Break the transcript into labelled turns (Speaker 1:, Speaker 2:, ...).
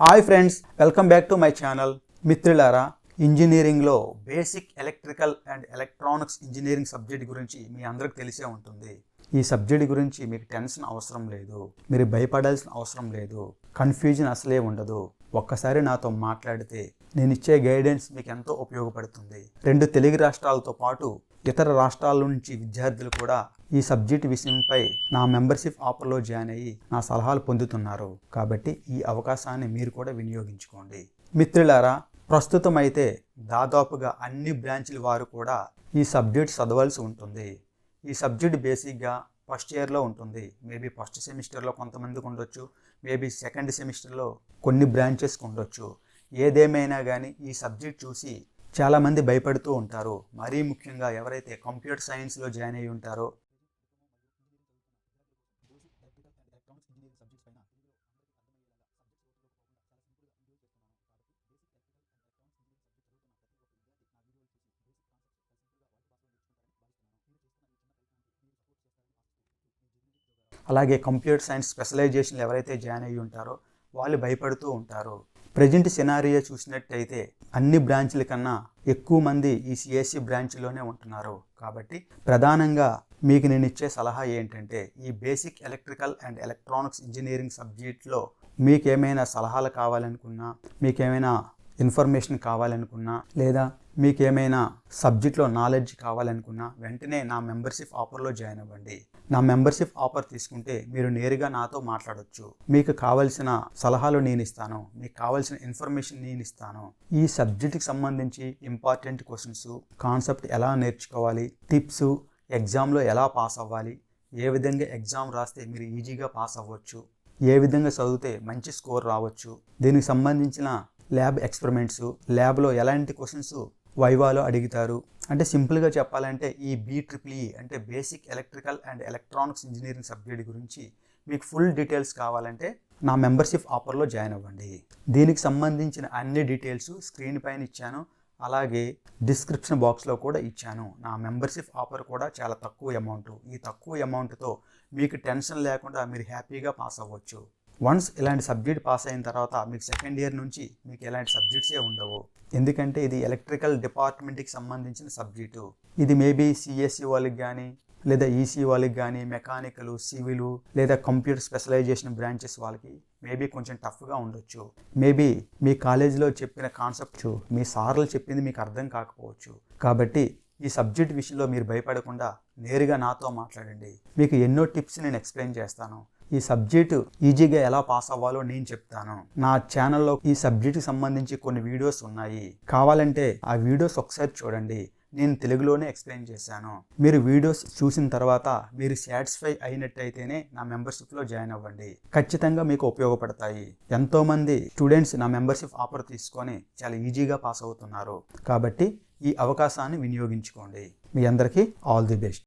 Speaker 1: Hi friends welcome back to my channel. మిత్రులారా ఇంజనీరింగ్లో basic electrical and electronics engineering subject గురించి మీ అందరికి తెలిసే ఉంటుంది. ఈ సబ్జెక్ట్ గురించి మీకు టెన్షన్ అవసరం లేదు మీరు భయపడాల్సిన అవసరం లేదు కన్ఫ్యూజన్ అసలే ఉండదు. ఒక్కసారి నాతో మాట్లాడితే నేను ఇచ్చే గైడెన్స్ మీకు ఎంతో ఉపయోగపడుతుంది. రెండు తెలుగు రాష్ట్రాలతో పాటు ఇతర రాష్ట్రాల నుంచి విద్యార్థులు కూడా ఈ సబ్జెక్ట్ విషయంపై నా మెంబర్షిప్ ఆఫర్లో జాయిన్ అయ్యి నా సలహాలు పొందుతున్నారు. కాబట్టి ఈ అవకాశాన్ని మీరు కూడా వినియోగించుకోండి. మిత్రులారా ప్రస్తుతం అయితే దాదాపుగా అన్ని బ్రాంచ్ల వారు కూడా ఈ సబ్జెక్ట్ చదవాల్సి ఉంటుంది. ఈ సబ్జెక్ట్ బేసిక్గా ఫస్ట్ ఇయర్లో ఉంటుంది. మేబీ ఫస్ట్ సెమిస్టర్లో కొంతమందికి ఉండొచ్చు. మేబీ సెకండ్ సెమిస్టర్లో కొన్ని బ్రాంచెస్కి ఉండొచ్చు. ఏదేమైనా కానీ ఈ సబ్జెక్ట్ చూసి చాలామంది భయపడుతూ ఉంటారు. మరీ ముఖ్యంగా ఎవరైతే కంప్యూటర్ సైన్స్లో జాయిన్ అయి ఉంటారో అలాగే కంప్యూటర్ సైన్స్ స్పెషలైజేషన్లు ఎవరైతే జాయిన్ అయ్యి ఉంటారో వాళ్ళు భయపడుతూ ఉంటారు. ప్రజెంట్ సినారియో చూసినట్టయితే అన్ని బ్రాంచ్ల కన్నా ఎక్కువ మంది ఈ సిఎస్సి బ్రాంచ్లోనే ఉంటున్నారు. కాబట్టి ప్రధానంగా మీకు నేను ఇచ్చే సలహా ఏంటంటే ఈ basic electrical and electronics engineering సబ్జెక్ట్లో మీకేమైనా సలహాలు కావాలనుకున్నా మీకేమైనా ఇన్ఫర్మేషన్ కావాలనుకున్నా లేదా మీకు ఏమైనా సబ్జెక్ట్లో నాలెడ్జ్ కావాలనుకున్నా వెంటనే నా మెంబర్షిప్ ఆఫర్లో జాయిన్ అవ్వండి. నా మెంబర్షిప్ ఆఫర్ తీసుకుంటే మీరు నేరుగా నాతో మాట్లాడొచ్చు. మీకు కావలసిన సలహాలు నేను ఇస్తాను మీకు కావాల్సిన ఇన్ఫర్మేషన్ నేను ఇస్తాను ఈ సబ్జెక్ట్కి సంబంధించి ఇంపార్టెంట్ క్వశ్చన్స్ కాన్సెప్ట్ ఎలా నేర్చుకోవాలి టిప్స్ ఎగ్జామ్లో ఎలా పాస్ అవ్వాలి ఏ విధంగా ఎగ్జామ్ రాస్తే మీరు ఈజీగా పాస్ అవ్వచ్చు ఏ విధంగా చదివితే మంచి స్కోర్ రావచ్చు దీనికి సంబంధించిన ల్యాబ్ ఎక్స్పెరిమెంట్స్ ల్యాబ్లో ఎలాంటి క్వశ్చన్స్ వైవాలో అడుగుతారు? అంటే సింపుల్గా చెప్పాలంటే ఈ బీ ట్రిపుల్ అంటే basic electrical and electronics engineering subject గురించి మీకు ఫుల్ డీటెయిల్స్ కావాలంటే నా మెంబర్షిప్ ఆఫర్లో జాయిన్ అవ్వండి. దీనికి సంబంధించిన అన్ని డీటెయిల్స్ స్క్రీన్ పైన ఇచ్చాను. అలాగే డిస్క్రిప్షన్ బాక్స్లో కూడా ఇచ్చాను. నా మెంబర్షిప్ ఆఫర్ కూడా చాలా తక్కువ అమౌంట్. ఈ తక్కువ అమౌంట్తో మీకు టెన్షన్ లేకుండా మీరు హ్యాపీగా పాస్ అవ్వచ్చు. వన్స్ ఇలాంటి సబ్జెక్ట్ పాస్ అయిన తర్వాత మీకు సెకండ్ ఇయర్ నుంచి మీకు ఎలాంటి సబ్జెక్ట్సే ఉండవు. ఎందుకంటే ఇది ఎలక్ట్రికల్ డిపార్ట్మెంట్కి సంబంధించిన సబ్జెక్టు. ఇది మేబీ సిఎస్సి వాళ్ళకి కానీ లేదా ఈసీ వాళ్ళకి కానీ మెకానికల్ సివిల్ లేదా కంప్యూటర్ స్పెషలైజేషన్ బ్రాంచెస్ వాళ్ళకి మేబీ కొంచెం టఫ్గా ఉండొచ్చు. మేబీ మీ కాలేజీలో చెప్పిన కాన్సెప్ట్ మీ సార్లు చెప్పింది మీకు అర్థం కాకపోవచ్చు. కాబట్టి ఈ సబ్జెక్ట్ విషయంలో మీరు భయపడకుండా నేరుగా నాతో మాట్లాడండి. మీకు ఎన్నో టిప్స్ నేను ఎక్స్ప్లెయిన్ చేస్తాను. ఈ సబ్జెక్టు ఈజీగా ఎలా పాస్ అవ్వాలో నేను చెప్తాను. నా ఛానల్లో ఈ సబ్జెక్ట్కి సంబంధించి కొన్ని వీడియోస్ ఉన్నాయి. కావాలంటే ఆ వీడియోస్ ఒకసారి చూడండి. నేను తెలుగులోనే ఎక్స్ప్లెయిన్ చేశాను. మీరు వీడియోస్ చూసిన తర్వాత మీరు సాటిస్ఫై అయినట్టయితేనే నా మెంబర్షిప్లో జాయిన్ అవ్వండి. ఖచ్చితంగా మీకు ఉపయోగపడతాయి. ఎంతోమంది స్టూడెంట్స్ నా మెంబర్షిప్ ఆఫర్ తీసుకొని చాలా ఈజీగా పాస్ అవుతున్నారు. కాబట్టి ఈ అవకాశాన్ని వినియోగించుకోండి. మీ అందరికీ ఆల్ ది బెస్ట్.